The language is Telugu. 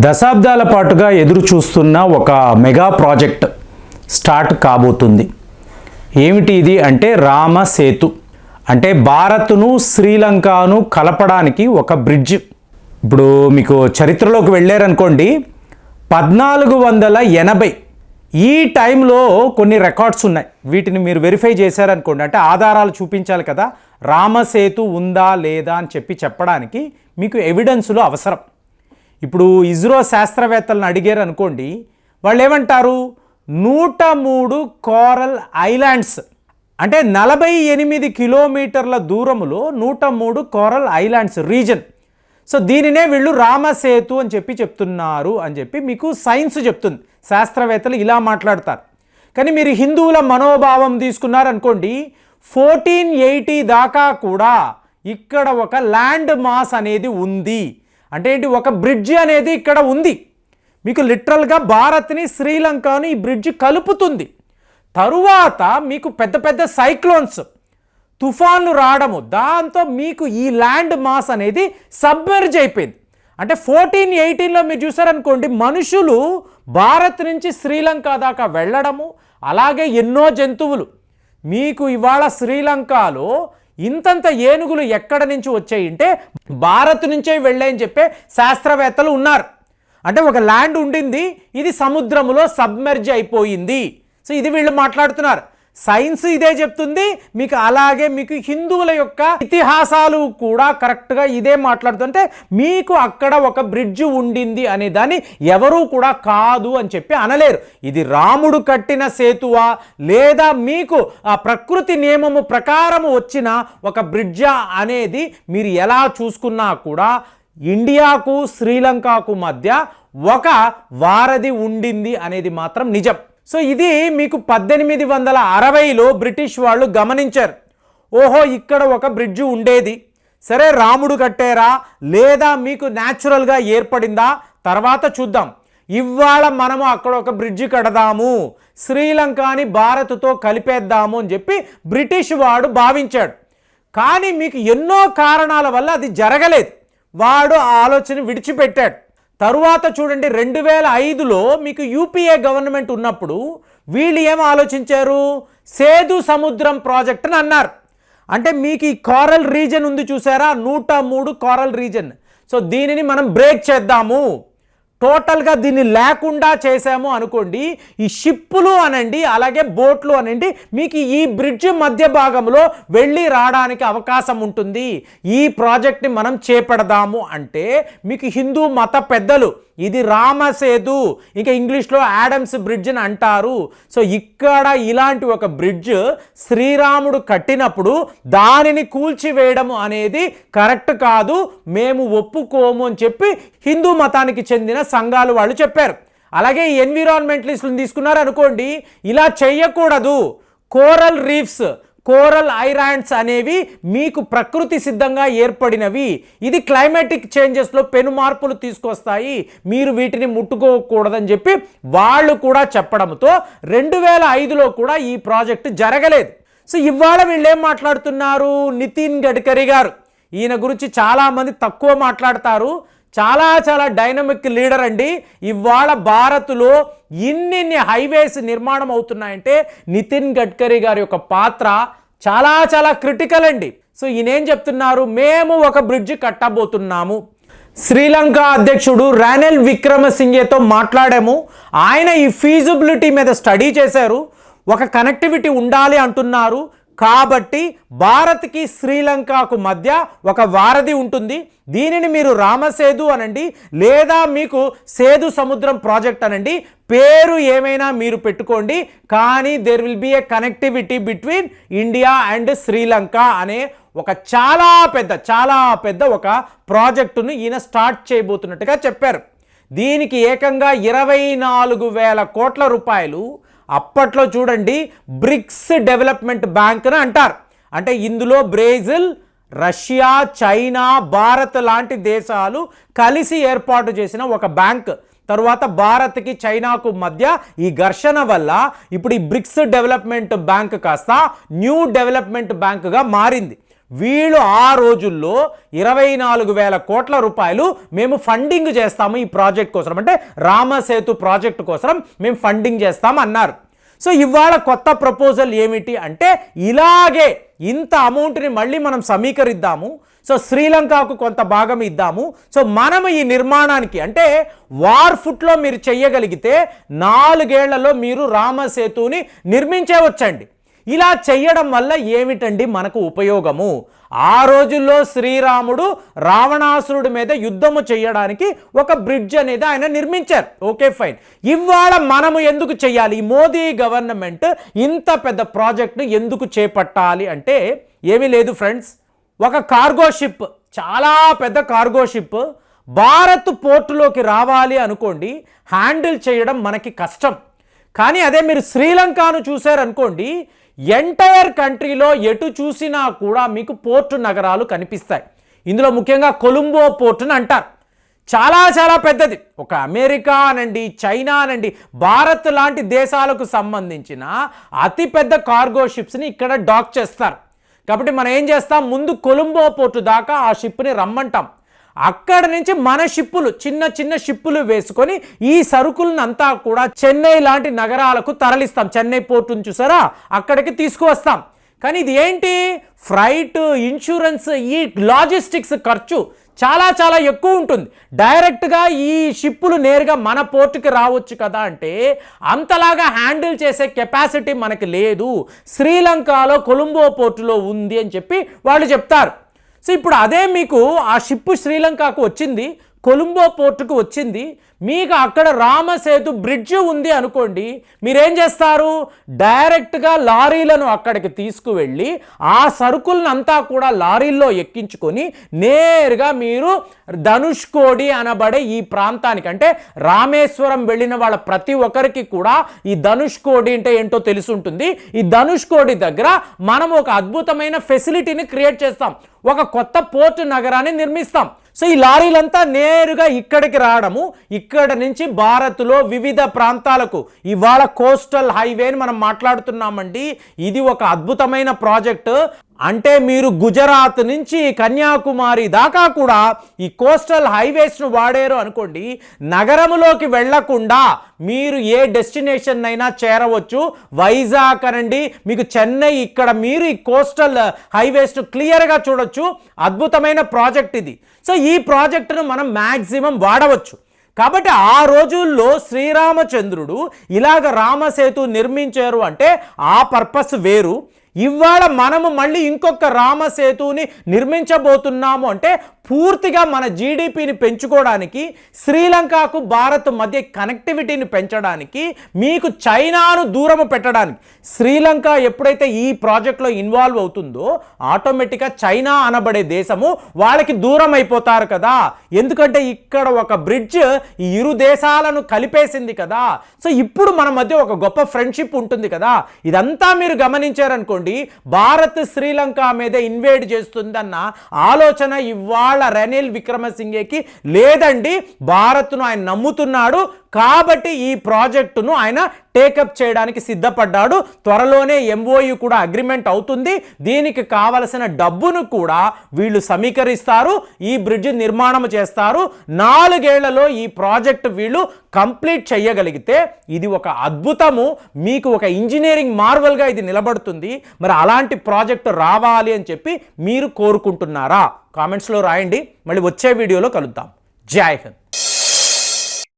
దశాబ్దాల పాటుగా ఎదురు చూస్తున్న ఒక మెగా ప్రాజెక్ట్ స్టార్ట్ కాబోతుంది. ఏమిటి ఇది అంటే రామ సేతు. అంటే భారత్ను శ్రీలంకను కలపడానికి ఒక బ్రిడ్జ్. ఇప్పుడు మీకు చరిత్రలోకి వెళ్ళారనుకోండి పద్నాలుగు వందల ఎనభై ఈ టైంలో కొన్ని రికార్డ్స్ ఉన్నాయి. వీటిని మీరు వెరిఫై చేశారనుకోండి అంటే ఆధారాలు చూపించాలి కదా రామసేతు ఉందా లేదా అని చెప్పి చెప్పడానికి మీకు ఎవిడెన్సులు అవసరం. ఇప్పుడు ఇస్రో శాస్త్రవేత్తలను అడిగారు అనుకోండి వాళ్ళు ఏమంటారు నూట మూడు కోరల్ ఐలాండ్స్. అంటే నలభై ఎనిమిది కిలోమీటర్ల దూరములో నూట మూడు కోరల్ ఐలాండ్స్ రీజన్. సో దీనినే వీళ్ళు రామసేతు అని చెప్పి చెప్తున్నారు అని చెప్పి మీకు సైన్స్ చెప్తుంది. శాస్త్రవేత్తలు ఇలా మాట్లాడతారు. కానీ మీరు హిందువుల మనోభావం తీసుకున్నారనుకోండి ఫోర్టీన్ ఎయిటీ దాకా కూడా ఇక్కడ ఒక ల్యాండ్ మాస్ అనేది ఉంది. అంటే ఏంటి ఒక బ్రిడ్జ్ అనేది ఇక్కడ ఉంది. మీకు లిటరల్గా భారత్ని శ్రీలంకను ఈ బ్రిడ్జ్ కలుపుతుంది. తరువాత మీకు పెద్ద పెద్ద సైక్లోన్స్ తుఫాన్లు రావడము దాంతో మీకు ఈ ల్యాండ్ మాస్ అనేది సబ్మెర్జ్ అయిపోయింది. అంటే ఫోర్టీన్ ఎయిటీన్లో మీరు చూసారనుకోండి మనుషులు భారత్ నుంచి శ్రీలంక దాకా వెళ్ళడము అలాగే ఎన్నో జంతువులు. మీకు ఇవాళ శ్రీలంకలో ఇంతంత ఏనుగులు ఎక్కడ నుంచి వచ్చాయంటే భారత్ నుంచే వెళ్ళాయని చెప్పే శాస్త్రవేత్తలు ఉన్నారు. అంటే ఒక ల్యాండ్ ఉండింది ఇది సముద్రములో సబ్మెర్జ్ అయిపోయింది. సో ఇది వీళ్ళు మాట్లాడుతున్నారు. సైన్స్ ఇదే చెప్తుంది మీకు అలాగే మీకు హిందువుల యొక్క ఇతిహాసాలు కూడా కరెక్ట్గా ఇదే మాట్లాడుతుంటే మీకు అక్కడ ఒక బ్రిడ్జ్ ఉండింది అనే దాన్ని ఎవరూ కూడా కాదు అని చెప్పి అనలేరు. ఇది రాముడు కట్టిన సేతువా? లేదా మీకు ఆ ప్రకృతి నియమము ప్రకారము వచ్చిన ఒక బ్రిడ్జా అనేది మీరు ఎలా చూసుకున్నా కూడా ఇండియాకు శ్రీలంకకు మధ్య ఒక వారధి ఉండింది అనేది మాత్రం నిజం. సో ఇది మీకు పద్దెనిమిది వందల అరవైలో బ్రిటిష్ వాళ్ళు గమనించారు. ఓహో ఇక్కడ ఒక బ్రిడ్జ్ ఉండేది. సరే రాముడు కట్టారా? లేదా మీకు న్యాచురల్గా ఏర్పడిందా? తర్వాత చూద్దాం. ఇవాళ మనము అక్కడ ఒక బ్రిడ్జ్ కడదాము. శ్రీలంకని భారత్తో కలిపేద్దాము అని చెప్పి బ్రిటిష్ వాడు భావించాడు. కానీ మీకు ఎన్నో కారణాల వల్ల అది జరగలేదు. వాడు ఆ ఆలోచన విడిచిపెట్టాడు. తరువాత చూడండి రెండు వేల ఐదులో మీకు యూపీఏ గవర్నమెంట్ ఉన్నప్పుడు వీళ్ళు ఏం ఆలోచించారు? సేదు సముద్రం ప్రాజెక్ట్ అని అన్నారు. అంటే మీకు ఈ కారల్ రీజన్ ఉంది చూసారా? నూట మూడు కారల్ రీజన్. సో దీనిని మనం బ్రేక్ చేద్దాము. టోటల్గా దీన్ని లేకుండా చేసాము అనుకోండి ఈ షిప్పులు అనండి అలాగే బోట్లు అనండి మీకు ఈ బ్రిడ్జ్ మధ్య భాగంలో వెళ్ళి రావడానికి అవకాశం ఉంటుంది. ఈ ప్రాజెక్ట్ని మనం చేపడదాము అంటే మీకు హిందూ మత పెద్దలు ఇది రామసేతు. ఇంకా ఇంగ్లీష్లో యాడమ్స్ బ్రిడ్జ్ అని అంటారు. సో ఇక్కడ ఇలాంటి ఒక బ్రిడ్జ్ శ్రీరాముడు కట్టినప్పుడు దానిని కూల్చివేయడం అనేది కరెక్ట్ కాదు. మేము ఒప్పుకోము అని చెప్పి హిందూ మతానికి చెందిన సంఘాలు వాళ్ళు చెప్పారు. అలాగే ఈ ఎన్విరాన్మెంటలిస్టులను తీసుకున్నారు అనుకోండి ఇలా చేయకూడదు కోరల్ రీఫ్స్ కోరల్ ఐరాండ్స్ అనేవి మీకు ప్రకృతి సిద్ధంగా ఏర్పడినవి. ఇది క్లైమాటిక్ చేంజెస్లో పెను మార్పులు తీసుకొస్తాయి. మీరు వీటిని ముట్టుకోకూడదని చెప్పి వాళ్ళు కూడా చెప్పడంతో రెండు వేల ఐదులో కూడా ఈ ప్రాజెక్టు జరగలేదు. సో ఇవాళ వీళ్ళు ఏం మాట్లాడుతున్నారు? నితిన్ గడ్కరీ గారు. ఈయన గురించి చాలామంది తక్కువ మాట్లాడతారు. చాలా చాలా డైనమిక్ లీడర్ అండి. ఇవాళ భారత్లో ఇన్నిన్ని హైవేస్ నిర్మాణం అవుతున్నాయంటే నితిన్ గడ్కరీ గారి యొక్క పాత్ర చాలా చాలా క్రిటికల్ అండి. సో ఈయనేం చెప్తున్నారు? మేము ఒక బ్రిడ్జ్ కట్టబోతున్నాము. శ్రీలంక అధ్యక్షుడు రానెల్ విక్రమసింగేతో మాట్లాడాము. ఆయన ఈ ఫీజిబిలిటీ మీద స్టడీ చేశారు. ఒక కనెక్టివిటీ ఉండాలి అంటున్నారు. కాబట్టి భారత్కి శ్రీలంకకు మధ్య ఒక వారధి ఉంటుంది. దీనిని మీరు రామసేదు అనండి లేదా మీకు సేదు సముద్రం ప్రాజెక్ట్ అనండి. పేరు ఏమైనా మీరు పెట్టుకోండి. కానీ there will be a connectivity between India and Sri Lanka అనే ఒక చాలా పెద్ద చాలా పెద్ద ఒక ప్రాజెక్టును ఈయన స్టార్ట్ చేయబోతున్నట్టుగా చెప్పారు. దీనికి ఏకంగా ఇరవై నాలుగు వేల కోట్ల రూపాయలు అప్పట్లో చూడండి బ్రిక్స్ డెవలప్మెంట్ బ్యాంక్ను అంటారు. అంటే ఇందులో బ్రెజిల్ రష్యా చైనా భారత్ లాంటి దేశాలు కలిసి ఏర్పాటు చేసిన ఒక బ్యాంక్. తరువాత భారత్కి చైనాకు మధ్య ఈ ఘర్షణ వల్ల ఇప్పుడు ఈ బ్రిక్స్ డెవలప్మెంట్ బ్యాంక్ కాస్త న్యూ డెవలప్మెంట్ బ్యాంకుగా మారింది. వీళ్ళు ఆ రోజుల్లో ఇరవై నాలుగు వేల కోట్ల రూపాయలు మేము ఫండింగ్ చేస్తాము ఈ ప్రాజెక్ట్ కోసం. అంటే రామసేతు ప్రాజెక్టు కోసం మేము ఫండింగ్ చేస్తాం అన్నారు. సో ఇవాళ కొత్త ప్రపోజల్ ఏమిటి అంటే ఇలాగే ఇంత అమౌంట్ని మళ్ళీ మనం సమీకరిద్దాము. సో శ్రీలంకకు కొంత భాగం ఇద్దాము. సో మనం ఈ నిర్మాణానికి అంటే వార్ ఫుట్లో మీరు చెయ్యగలిగితే నాలుగేళ్ళలో మీరు రామసేతుని నిర్మించే వచ్చండి ఇలా చెయ్యడం వల్ల ఏమిటండి మనకు ఉపయోగము? ఆ రోజుల్లో శ్రీరాముడు రావణాసురుడి మీద యుద్ధము చేయడానికి ఒక బ్రిడ్జ్ అనేది ఆయన నిర్మించారు. ఓకే ఫైన్ ఇవాళ మనము ఎందుకు చేయాలి మోదీ గవర్నమెంట్ ఇంత పెద్ద ప్రాజెక్ట్ను ఎందుకు చేపట్టాలి అంటే ఏమీ లేదు ఫ్రెండ్స్ ఒక కార్గో షిప్ చాలా పెద్ద కార్గో షిప్ భారత్ పోర్టులోకి రావాలి అనుకోండి హ్యాండిల్ చేయడం మనకి కష్టం. కానీ అదే మీరు శ్రీలంకను చూశారనుకోండి ఎంటైర్ కంట్రీలో ఎటు చూసినా కూడా మీకు పోర్టు నగరాలు కనిపిస్తాయి. ఇందులో ముఖ్యంగా కొలంబో పోర్టుని అంటారు. చాలా చాలా పెద్దది. ఒక అమెరికా అనండి చైనా అనండి భారత్ లాంటి దేశాలకు సంబంధించిన అతిపెద్ద కార్గో షిప్స్ని ఇక్కడ డాక్ చేస్తారు. కాబట్టి మనం ఏం చేస్తాం? ముందు కొలంబో పోర్టు దాకా ఆ షిప్ని రమ్మంటాం. అక్కడ నుంచి మన షిప్పులు చిన్న చిన్న షిప్పులు వేసుకొని ఈ సరుకులను అంతా కూడా చెన్నై లాంటి నగరాలకు తరలిస్తాం. చెన్నై పోర్టును చూసారా? అక్కడికి తీసుకువస్తాం. కానీ ఇది ఏంటి? ఫ్రైట్ ఇన్సూరెన్స్ ఈ లాజిస్టిక్స్ ఖర్చు చాలా చాలా ఎక్కువ ఉంటుంది. డైరెక్ట్గా ఈ షిప్పులు నేరుగా మన పోర్టుకి రావచ్చు కదా అంటే అంతలాగా హ్యాండిల్ చేసే కెపాసిటీ మనకి లేదు. శ్రీలంకలో కొలంబో పోర్టులో ఉంది అని చెప్పి వాళ్ళు చెప్తారు. సో ఇప్పుడు అదే మీకు ఆ షిప్ శ్రీలంకకు వచ్చింది కొలంబో పోర్టుకు వచ్చింది మీకు అక్కడ రామసేతు బ్రిడ్జ్ ఉంది అనుకోండి మీరేం చేస్తారు? డైరెక్ట్గా లారీలను అక్కడికి తీసుకువెళ్ళి ఆ సరుకులను అంతా కూడా లారీల్లో ఎక్కించుకొని నేరుగా మీరు ధనుష్కోడి అనబడే ఈ ప్రాంతానికి అంటే రామేశ్వరం వెళ్ళిన వాళ్ళ ప్రతి ఒక్కరికి కూడా ఈ ధనుష్కోడి అంటే ఏంటో తెలిసి ఉంటుంది ఈ ధనుష్కోడి దగ్గర మనం ఒక అద్భుతమైన ఫెసిలిటీని క్రియేట్ చేస్తాం. ఒక కొత్త పోర్టు నగరాన్ని నిర్మిస్తాం. సో ఈ లారీలంతా నేరుగా ఇక్కడికి రావడము ఇక్కడ నుంచి భారత్లో వివిధ ప్రాంతాలకు ఇవాళ కోస్టల్ హైవేని మనం మాట్లాడుతున్నామండి. ఇది ఒక అద్భుతమైన ప్రాజెక్టు. అంటే మీరు గుజరాత్ నుంచి కన్యాకుమారి దాకా కూడా ఈ కోస్టల్ హైవేస్ను వాడారు అనుకోండి నగరములోకి వెళ్ళకుండా మీరు ఏ డెస్టినేషన్ అయినా చేరవచ్చు. వైజాగ్ అనండి మీకు చెన్నై ఇక్కడ మీరు ఈ కోస్టల్ హైవేస్ను క్లియర్గా చూడొచ్చు. అద్భుతమైన ప్రాజెక్ట్ ఇది. సో ఈ ప్రాజెక్టును మనం మ్యాక్సిమం వాడవచ్చు. కాబట్టి ఆ రోజుల్లో శ్రీరామచంద్రుడు ఇలాగ రామసేతు నిర్మించారు అంటే ఆ పర్పస్ వేరు. ఇవాళ మనము మళ్ళీ ఇంకొక రామసేతుని నిర్మించబోతున్నాము అంటే పూర్తిగా మన జీడిపిని పెంచుకోవడానికి శ్రీలంకకు భారత్ మధ్య కనెక్టివిటీని పెంచడానికి మీకు చైనాను దూరము పెట్టడానికి శ్రీలంక ఎప్పుడైతే ఈ ప్రాజెక్ట్లో ఇన్వాల్వ్ అవుతుందో ఆటోమేటిక్గా చైనా అనబడే దేశము వాళ్ళకి దూరం అయిపోతారు కదా. ఎందుకంటే ఇక్కడ ఒక బ్రిడ్జ్ ఈ ఇరు దేశాలను కలిపేసింది కదా. సో ఇప్పుడు మన మధ్య ఒక గొప్ప ఫ్రెండ్షిప్ ఉంటుంది కదా. ఇదంతా మీరు గమనించారనుకోండి భారత్ శ్రీలంక మీద ఇన్వేడ్ చేస్తుందన్న ఆలోచన ఇవ్వాలి ఇవాళ రనిల్ విక్రమసింగేకి లేదండి భారత్ను ఆయన నమ్ముతున్నాడు కాబట్టి ఈ ప్రాజెక్టును ఆయన టేకప్ చేయడానికి సిద్ధపడ్డాడు. త్వరలోనే ఎంఓయు కూడా అగ్రిమెంట్ అవుతుంది. దీనికి కావలసిన డబ్బును కూడా వీళ్ళు సమీకరిస్తారు. ఈ బ్రిడ్జ్ నిర్మాణం చేస్తారు. నాలుగేళ్ళలో ఈ ప్రాజెక్ట్ వీళ్ళు కంప్లీట్ చేయగలిగితే ఇది ఒక అద్భుతము. మీకు ఒక ఇంజనీరింగ్ మార్వల్గా ఇది నిలబడుతుంది. మరి అలాంటి ప్రాజెక్టు రావాలి అని చెప్పి మీరు కోరుకుంటున్నారా? కామెంట్స్లో రాయండి. మళ్ళీ వచ్చే వీడియోలో కలుద్దాం. జై హింద్.